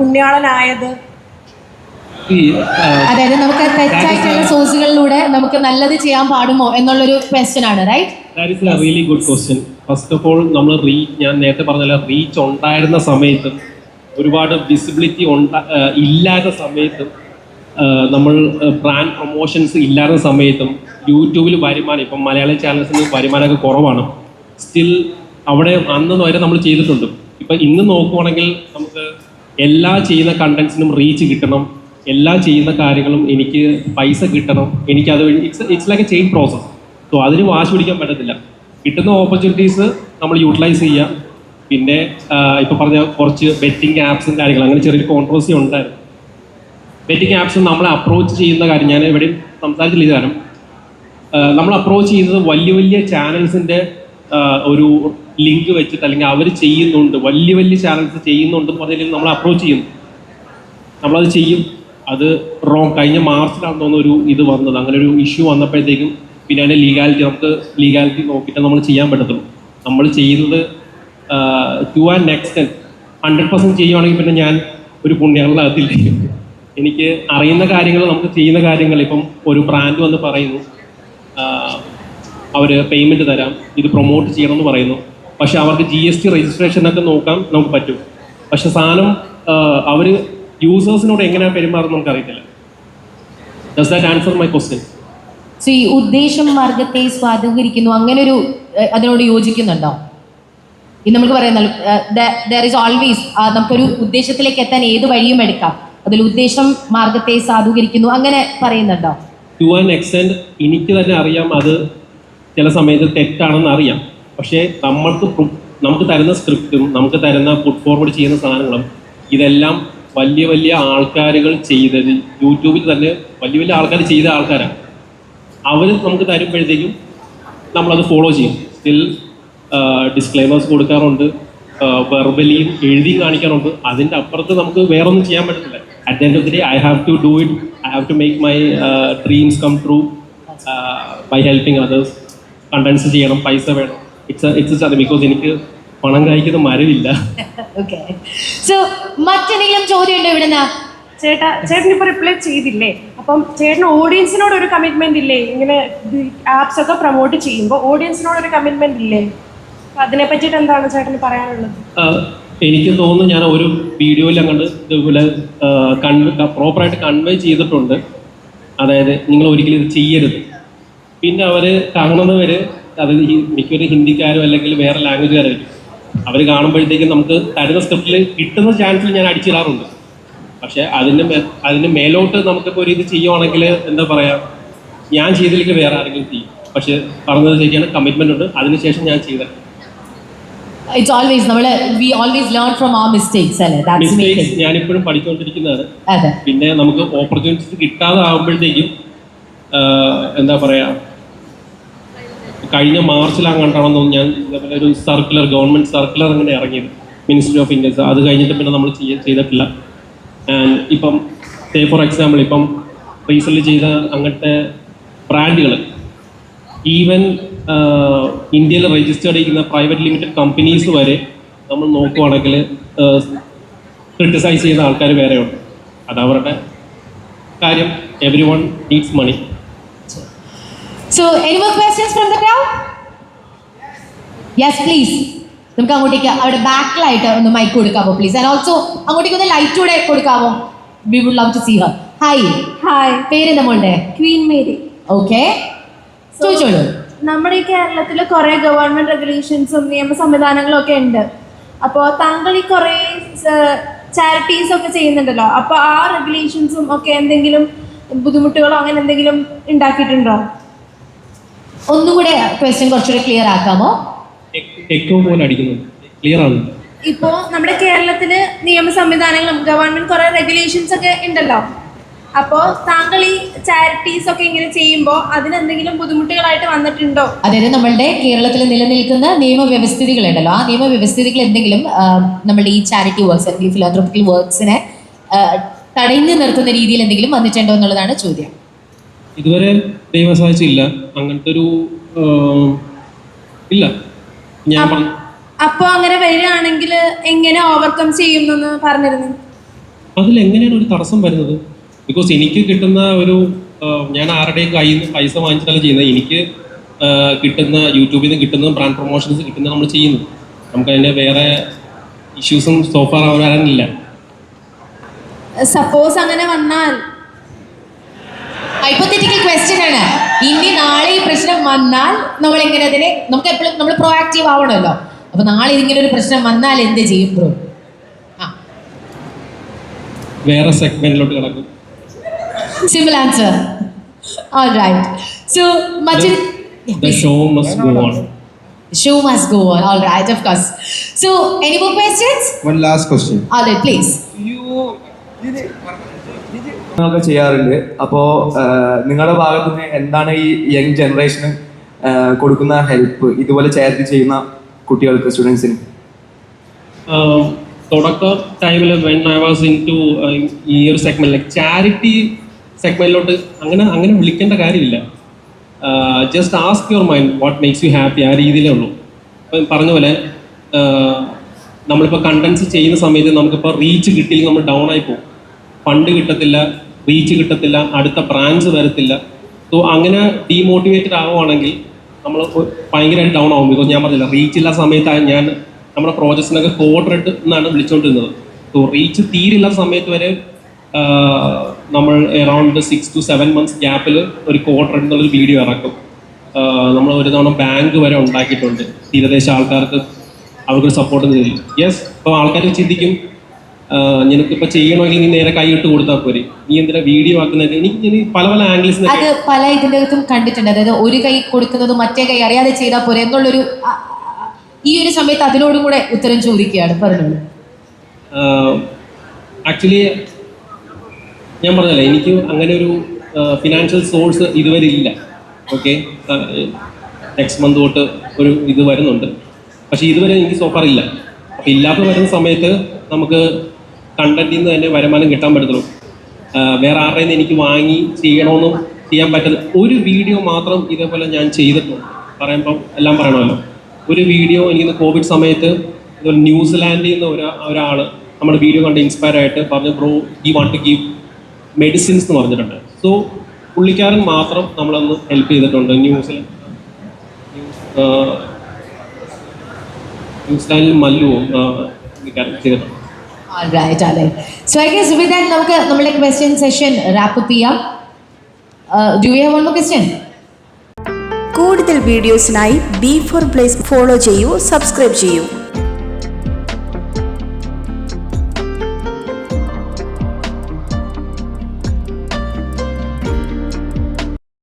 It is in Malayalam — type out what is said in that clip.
പുണ്യാളനായത്? അതായത് നമുക്ക് തെറ്റായിട്ടുള്ള സോഴ്സുകളിലൂടെ നമുക്ക് നല്ലത് ചെയ്യാൻ പാടുമോ എന്നുള്ളൊരു ക്വസ്റ്റ്യൻ ആണ് right That is a really good question. First of all നമ്മൾ റീ ഞാൻ നേരത്തെ പറഞ്ഞ റീച്ച് ഉണ്ടായിരുന്ന സമയത്തും ഒരുപാട് വിസിബിലിറ്റി ഉണ്ട ഇല്ലാത്ത സമയത്തും നമ്മൾ ബ്രാൻഡ് പ്രൊമോഷൻസ് ഇല്ലാത്ത സമയത്തും യൂട്യൂബിൽ വരുമാനം ഇപ്പം മലയാളി ചാനൽസിന് വരുമാനമൊക്കെ കുറവാണ്. സ്റ്റിൽ അവിടെ അന്ന് വരെ നമ്മൾ ചെയ്തിട്ടുണ്ട്. ഇപ്പം ഇന്ന് നോക്കുവാണെങ്കിൽ നമുക്ക് എല്ലാ ചെയ്യുന്ന കണ്ടന്റ്സിനും റീച്ച് കിട്ടണം. എല്ലാ ചെയ്യുന്ന കാര്യങ്ങളും എനിക്ക് പൈസ കിട്ടണം. എനിക്ക് അത് it's it's like a chain process so അതിന് വാശി പിടിക്കാൻ പറ്റത്തില്ല. കിട്ടുന്ന ഓപ്പർച്യൂണിറ്റീസ് നമ്മൾ യൂട്ടിലൈസ് ചെയ്യുക പിന്നെ ഇപ്പോൾ പറഞ്ഞ കുറച്ച് ബെറ്റിംഗ് ആപ്സും കാര്യങ്ങളും അങ്ങനെ ചെറിയൊരു കോൺട്രവേഴ്സി ഉണ്ടായിരുന്നു. ബെറ്റിംഗ് ആപ്സ് നമ്മളെ അപ്രോച്ച് ചെയ്യുന്ന കാര്യം ഞാൻ എവിടെയും സംസാരിച്ചില്ല കാരണം നമ്മൾ അപ്രോച്ച് ചെയ്യുന്നത് വലിയ വലിയ ചാനൽസിന്റെ ഒരു ലിങ്ക് വെച്ചിട്ട് അല്ലെങ്കിൽ അവർ ചെയ്യുന്നുണ്ട് വലിയ വലിയ ചാനൽസ് ചെയ്യുന്നുണ്ടെന്ന് പറഞ്ഞില്ലെങ്കിൽ നമ്മൾ അപ്രോച്ച് ചെയ്യും. നമ്മളത് ചെയ്യും. അത് റോങ് കഴിഞ്ഞ മാർച്ചിലാണെന്ന് തോന്നുന്നു ഒരു ഇത് വന്നത്. അങ്ങനെ ഒരു ഇഷ്യൂ വന്നപ്പോഴത്തേക്കും പിന്നെ അതിന്റെ ലീഗാലിറ്റി നമുക്ക് ലീഗാലിറ്റി നോക്കിയിട്ട് നമ്മൾ ചെയ്യാൻ പറ്റത്തുള്ളൂ. നമ്മൾ ചെയ്യുന്നത് two and next hundred percent ചെയ്യുവാണെങ്കിൽ പിന്നെ ഞാൻ ഒരു പുണ്യങ്ങളുടെ പുണ്യാളിനകത്തില്ല. എനിക്ക് അറിയുന്ന കാര്യങ്ങൾ നമുക്ക് ചെയ്യുന്ന കാര്യങ്ങൾ. ഇപ്പം ഒരു ബ്രാൻഡ് വന്ന് പറയുന്നു അവർ പേയ്മെന്റ് തരാം. ഇത് പ്രൊമോട്ട് ചെയ്യണമെന്ന് പറയുന്നു. പക്ഷെ അവർക്ക് ജി എസ് ടി രജിസ്ട്രേഷനൊക്കെ നോക്കാൻ നമുക്ക് പറ്റും. പക്ഷെ സാധനം അവർ യൂസേഴ്സിനോട് എങ്ങനെയാണ് പെരുമാറുന്നത് നമുക്ക് അറിയത്തില്ല does that answer my question so ഈ ഉദ്ദേശം മാർഗത്തെ സ്വാധീകരിക്കുന്നു അങ്ങനെ ഒരു അതിനോട് യോജിക്കുന്നുണ്ടോ? ഇത് നമുക്ക് പറയുന്ന ഇസ് ഓൾവേസ് നമുക്കൊരു ഉദ്ദേശത്തിലേക്ക് എത്താൻ ഏത് വഴിയും എടുക്കാം. അതിൽ ഉദ്ദേശം മാർഗത്തെ സാധൂകരിക്കുന്നു. അങ്ങനെ പറയുന്നുണ്ടോ? ടു ആൻ എക്സ്റ്റെൻഡ് എനിക്ക് തന്നെ അറിയാം. അത് ചില സമയത്ത് തെറ്റാണെന്ന് അറിയാം. പക്ഷേ നമ്മൾക്ക് നമുക്ക് തരുന്ന സ്ക്രിപ്റ്റും നമുക്ക് തരുന്ന ഫുഡ് ഫോർവേഡ് ചെയ്യുന്ന സാധനങ്ങളും ഇതെല്ലാം വലിയ വലിയ ആൾക്കാരുകൾ ചെയ്തത് യൂട്യൂബിൽ തന്നെ വലിയ വലിയ ആൾക്കാർ ചെയ്ത ആൾക്കാരാണ്. അവർ നമുക്ക് തരുമ്പോഴത്തേക്കും നമ്മളത് ഫോളോ ചെയ്യും. സ്റ്റിൽ ഡിസ്ക്ലൈമേഴ്സ് കൊടുക്കാറുണ്ട്. വെർബലിയും എഴുതി കാണിക്കാറുണ്ട്. അതിന്റെ അപ്പുറത്ത് നമുക്ക് വേറെ ഒന്നും ചെയ്യാൻ പറ്റത്തില്ല. At the end of the day I have to do it I have to make my dreams come true by helping others contents ചെയ്യണം. പൈസ വേണം. ഇറ്റ്സ് ഇറ്റ്സ് അത് ബിക്കോസ് എനിക്ക് പണം കായ്ക്കുന്ന മരവില്ല. ഓക്കെ സോ മറ്റെന്തെങ്കിലും ചോദ്യം ഉണ്ടോ ഇവിടുന്ന്? ചേട്ടാ ചേട്ടൻ ഇപ്പൊ റിപ്ലൈ ചെയ്തില്ലേ? അപ്പം ചേട്ടന് ഓഡിയൻസിനോട് ഒരു കമ്മിറ്റ്മെന്റ് ഇല്ലേ? ഇങ്ങനെ ആപ്സ് ഒക്കെ പ്രൊമോട്ട് ചെയ്യുമ്പോൾ ഓഡിയൻസിനോട് ഒരു കമ്മിറ്റ്മെന്റ് ഇല്ലേ? അതിനെ പറ്റിയിട്ട് എന്താണ് ചേട്ടന് പറയാനുള്ളത്? എനിക്ക് തോന്നുന്നു ഞാൻ ഒരു വീഡിയോയിൽ അങ്ങോട്ട് ഇതുപോലെ പ്രോപ്പർ പ്രോപ്പറായിട്ട് കൺവേ ചെയ്തിട്ടുണ്ട്. അതായത് നിങ്ങൾ ഒരിക്കലും ഇത് ചെയ്യരുത്. പിന്നെ അവർ കാണുന്നവർ അത് ഈ മിക്കവരും ഹിന്ദിക്കാരും അല്ലെങ്കിൽ വേറെ ലാംഗ്വേജുകാരായിരിക്കും അവർ കാണുമ്പോഴത്തേക്കും നമുക്ക് തരുന്ന സ്ക്രിപ്റ്റിൽ കിട്ടുന്ന ചാൻസിൽ ഞാൻ അടിച്ചിടാറുണ്ട്. പക്ഷേ അതിന് അതിന് മേലോട്ട് നമുക്കിപ്പോൾ ഒരു ഇത് ചെയ്യുവാണെങ്കിൽ എന്താ പറയുക ഞാൻ ചെയ്തില്ലെങ്കിൽ വേറെ ആരെങ്കിലും ചെയ്യും. പക്ഷേ പറഞ്ഞത് ശരിയാണ് കമ്മിറ്റ്മെന്റ് ഉണ്ട്. അതിനുശേഷം ഞാൻ ചെയ്ത ഇറ്റ്സ് ഓൾവേസ് നമ്മൾ we always learn from our mistakes അല്ലേ? ദാറ്റ്സ് മിസ്റ്റേക്സ് ഞാനിപ്പോഴും പഠിച്ചുകൊണ്ടിരിക്കുന്നതാണ് പിന്നെ നമുക്ക് ഓപ്പർച്യൂണിറ്റീസ് കിട്ടാതെ ആകുമ്പോഴത്തേക്കും എന്താ പറയുക കഴിഞ്ഞ മാർച്ചിലാകണ്ടാണെന്ന് തോന്നുന്നു ഞാൻ ഒരു സർക്കുലർ ഗവൺമെന്റ് സർക്കുലർ അങ്ങനെ ഇറങ്ങിയത്. മിനിസ്ട്രി ഓഫ് ഇൻഡ്യൻസ് അത് കഴിഞ്ഞിട്ട് പിന്നെ നമ്മൾ ചെയ്തിട്ടില്ല. ആൻഡ് ഇപ്പം സേ ഫോർ എക്സാമ്പിൾ ഇപ്പം റീസെന്റ് ചെയ്ത അങ്ങനത്തെ ബ്രാൻഡുകൾ ഈവൻ ഇന്ത്യയിൽ രജിസ്റ്റേർഡ് ചെയ്യുന്ന പ്രൈവറ്റ് ലിമിറ്റഡ് കമ്പനീസ് വരെ നമ്മൾ നോക്കുവാണെങ്കിൽ ക്രിട്ടിസൈസ് ചെയ്യുന്ന ആൾക്കാർ വേറെയുണ്ട്. അത് അവരുടെ കാര്യം. Every one needs money so any more questions from the crowd yes please നമുക്ക് അങ്ങോട്ടേക്ക് അവിടെ ബാക്കിലായിട്ട് ഒന്ന് മൈക്ക് കൊടുക്കാമോ പ്ലീസ് ആൻഡ് ഓൾസോ അങ്ങോട്ടേക്ക് ഒന്ന് ലൈറ്റ് കൂടെ കൊടുക്കാമോ? We would love to see her hi hi പേര് നമ്മളുടെ ക്വീൻ മേരി ഓക്കെ ചോദിച്ചോളൂ. നമ്മുടെ ഈ കേരളത്തിൽ കുറേ ഗവൺമെന്റ് റെഗുലേഷൻസും നിയമ സംവിധാനങ്ങളും ഒക്കെ ഉണ്ട്. അപ്പോൾ താങ്കൾ ഈ കുറേ ചാരിറ്റീസ് ഒക്കെ ചെയ്യുന്നുണ്ടല്ലോ. അപ്പോൾ ആ റെഗുലേഷൻസും ഒക്കെ എന്തെങ്കിലും ബുദ്ധിമുട്ടുകളോ അങ്ങനെ എന്തെങ്കിലും ഉണ്ടാക്കിയിട്ടുണ്ടോ? ഒന്നുകൂടെ ക്വസ്റ്റ്യൻ കുറച്ചുകൂടെ ക്ലിയർ ആക്കാമോ? എക്കോ പോലെ അടിക്കുന്നു ക്ലിയർ ആണ്. ഇപ്പോ നമ്മുടെ കേരളത്തിൽ നിയമ സംവിധാനങ്ങളും ഗവൺമെന്റ് കുറെ റെഗുലേഷൻസ് ഒക്കെ ഉണ്ടല്ലോ. അപ്പോ താങ്കൾ ഈ ചാരിറ്റീസ് ഒക്കെ ഇങ്ങനെ ചെയ്യുമ്പോൾ അതിനെന്തെങ്കിലും ബുദ്ധിമുട്ടുകളായിട്ട് വന്നിട്ടുണ്ടോ? അതായത് നമ്മളുടെ കേരളത്തിൽ നിലനിൽക്കുന്ന നിയമവ്യവസ്ഥിതികളുണ്ടല്ലോ ആ നിയമവ്യവസ്ഥിതികൾ എന്തെങ്കിലും നമ്മുടെ നമ്മളുടെ ഈ ചാരിറ്റി വർക്ക്സ് അല്ലെങ്കിൽ ഫിലോത്രോപ്പിക്കൽ വർക്ക്സിനെ തടഞ്ഞു നിർത്തുന്ന രീതിയിൽ എന്തെങ്കിലും വന്നിട്ടുണ്ടോ എന്നുള്ളതാണ് ചോദ്യം. ഇതുവരെ ദൈവം സഹായിച്ചില്ല. അങ്ങനത്തെ ഒരു ഇല്ല. ഞാൻ അപ്പൊ അങ്ങനെ വരികയാണെങ്കിൽ എങ്ങനെ ഓവർകം ചെയ്യുന്നു പറഞ്ഞിരുന്നു? അതിൽ എങ്ങനെയാണ് ഒരു തടസ്സം വരുന്നത്? ബിക്കോസ് എനിക്ക് കിട്ടുന്ന ഒരു ഞാൻ ആരുടെയും കയ്യിൽ നിന്ന് പൈസ വാങ്ങിച്ചിട്ടല്ല ചെയ്യുന്നത്. എനിക്ക് കിട്ടുന്ന യൂട്യൂബിൽ നിന്ന് കിട്ടുന്ന ബ്രാൻഡ് പ്രൊമോഷൻസ് കിട്ടുന്ന നമ്മൾ ചെയ്യുന്നു. നമുക്ക് അതിന്റെ വേറെ ഇഷ്യൂസും സോഫാർ വരാനില്ല. സപ്പോസ് അങ്ങനെ വന്നാൽ ഹൈപ്പോത്തറ്റിക്കൽ ക്വസ്റ്റ്യൻ ആണ്. ഇനി നാളെ ഈ പ്രശ്നം വന്നാൽ നമ്മൾ എങ്ങനെ അതിനെ നമുക്ക് എപ്പോഴും നമ്മൾ പ്രോആക്റ്റീവ് ആവണമല്ലോ. അപ്പൊ നാളെ ഇങ്ങനെ ഒരു പ്രശ്നം വന്നാൽ എന്ത് ചെയ്യും ബ്രോ വേറെ സെഗ്മെന്റിലോട്ട് കിടക്കും. Simple answer all right so മറ്റൊരു the show must go on show must go on all right of course so any more questions One last question. All right please നിങ്ങളൊക്കെ ചെയ്യാറുണ്ട്. അപ്പോ നിങ്ങളുടെ ഭാഗത്ത് നിന്ന് എന്താണ് ഈ യങ് ജനറേഷന് കൊടുക്കുന്ന ഹെൽപ്പ് ഇതുപോലെ ചാരിറ്റി ചെയ്യുന്ന കുട്ടികൾക്ക് സ്റ്റുഡൻസിന്? തുടക്ക ടൈമിൽ when I was in to ഈ ഒരു ചാരിറ്റി സെഗ്മെന്റിലോട്ട് അങ്ങനെ അങ്ങനെ വിളിക്കേണ്ട കാര്യമില്ല. Just ask your mind what makes you happy ആ രീതിയിലേ ഉള്ളൂ. ഇപ്പം പറഞ്ഞ പോലെ നമ്മളിപ്പോൾ കണ്ടൻസ് ചെയ്യുന്ന സമയത്ത് നമുക്കിപ്പോൾ റീച്ച് കിട്ടിയില്ലെങ്കിൽ നമ്മൾ ഡൗൺ ആയി പോകും. ഫണ്ട് കിട്ടത്തില്ല റീച്ച് കിട്ടത്തില്ല അടുത്ത ബ്രാഞ്ച് വരത്തില്ല. സോ അങ്ങനെ ഡീമോട്ടിവേറ്റഡ് ആവുകയാണെങ്കിൽ നമ്മൾ ഭയങ്കരമായിട്ട് ഡൗൺ ആവും. ബിക്കോസ് ഞാൻ പറഞ്ഞില്ല റീച്ച് ഇല്ലാത്ത സമയത്താണ് ഞാൻ നമ്മുടെ പ്രോജക്ട്സിനൊക്കെ കോഡ്രെഡ് എന്നാണ് വിളിച്ചുകൊണ്ടിരുന്നത് സോ റീച്ച് തീരില്ലാത്ത സമയത്ത് വരെ നമ്മൾ around six to seven months ഗ്യാപ്പിൽ ഒരു കോഡ്രെഡ് എന്നുള്ളൊരു വീഡിയോ ഇറക്കും. നമ്മൾ ഒരു തവണ ബാങ്ക് വരെ ഉണ്ടാക്കിയിട്ടുണ്ട്. തീരദേശ ആൾക്കാർക്ക് അവർക്ക് സപ്പോർട്ട് തരും. യെസ് അപ്പോൾ ആൾക്കാർ ചിന്തിക്കും ആഹ്, നിനക്കിപ്പോൾ ചെയ്യണമെങ്കിൽ നീ നേരെ കൈയിട്ട് കൊടുത്താൽ പോരെ? നീ എന്തിനാ വീഡിയോ ആക്കുന്നത് എനിക്ക് പല പല ആംഗിൾസ് അത് പല ഇതിന്റെ അകത്തും കണ്ടിട്ടുണ്ട്. അതായത് ഒരു കൈ കൊടുക്കുന്നത് മറ്റേ കൈ അറിയാതെ ചെയ്താൽ പോരെ എന്നുള്ളൊരു ഈ ഒരു സമയത്ത് അതിനോടും കൂടെ ഉത്തരം ചോദിക്കുകയാണ്. പറഞ്ഞത് ആക്ച്വലി ഞാൻ പറഞ്ഞല്ലേ എനിക്ക് അങ്ങനെ ഒരു ഫിനാൻഷ്യൽ സോഴ്സ് ഇതുവരെ ഇല്ല. ഓക്കെ നെക്സ്റ്റ് മന്ത് തൊട്ട് ഒരു ഇത് വരുന്നുണ്ട്. പക്ഷേ ഇതുവരെ എനിക്ക് സോഫാർ ഇല്ല. അപ്പോൾ ഇല്ലാത്ത വരുന്ന സമയത്ത് നമുക്ക് കണ്ടന്റിൽ നിന്ന് തന്നെ വരുമാനം കിട്ടാൻ പറ്റത്തുള്ളൂ. വേറെ ആരുടെ നിന്ന് എനിക്ക് വാങ്ങി ചെയ്യണമെന്നും ചെയ്യാൻ പറ്റുന്ന ഒരു വീഡിയോ മാത്രം ഇതേപോലെ ഞാൻ ചെയ്തിട്ടുണ്ട്. പറയുമ്പം എല്ലാം പറയണമല്ലോ. ഒരു വീഡിയോ എനിക്ക് കോവിഡ് സമയത്ത് ഇതുപോലെ ന്യൂസിലാൻഡിൽ നിന്ന് ഒരാ ഒരാൾ നമ്മുടെ വീഡിയോ കണ്ട് ഇൻസ്പയർ ആയിട്ട് പറഞ്ഞു ബ്രോ ഈ വാണ്ട് ടു ഗീവ് മെഡിസിൻസ് എന്ന് പറഞ്ഞിട്ടുണ്ട്. സോ പുള്ളിക്കാരൻ മാത്രം നമ്മളൊന്ന് ഹെൽപ്പ് ചെയ്തിട്ടുണ്ട്. ന്യൂസിൽ ന്യൂസിലാൻഡിൽ മല്ലുവോ ചെയ്തിട്ടുണ്ട്. Alright, alright. So I guess with that നമുക്ക് നമ്മുടെ ക്വസ്റ്റ്യൻ സെഷൻ റാപ്പ് അപ്പ് ചെയ്യാം. Do you have one more question കൂടുതൽ വീഡിയോസിനായി ബി ഫോർ പ്ലേസ് ഫോളോ ചെയ്യൂ സബ്സ്ക്രൈബ് ചെയ്യൂ.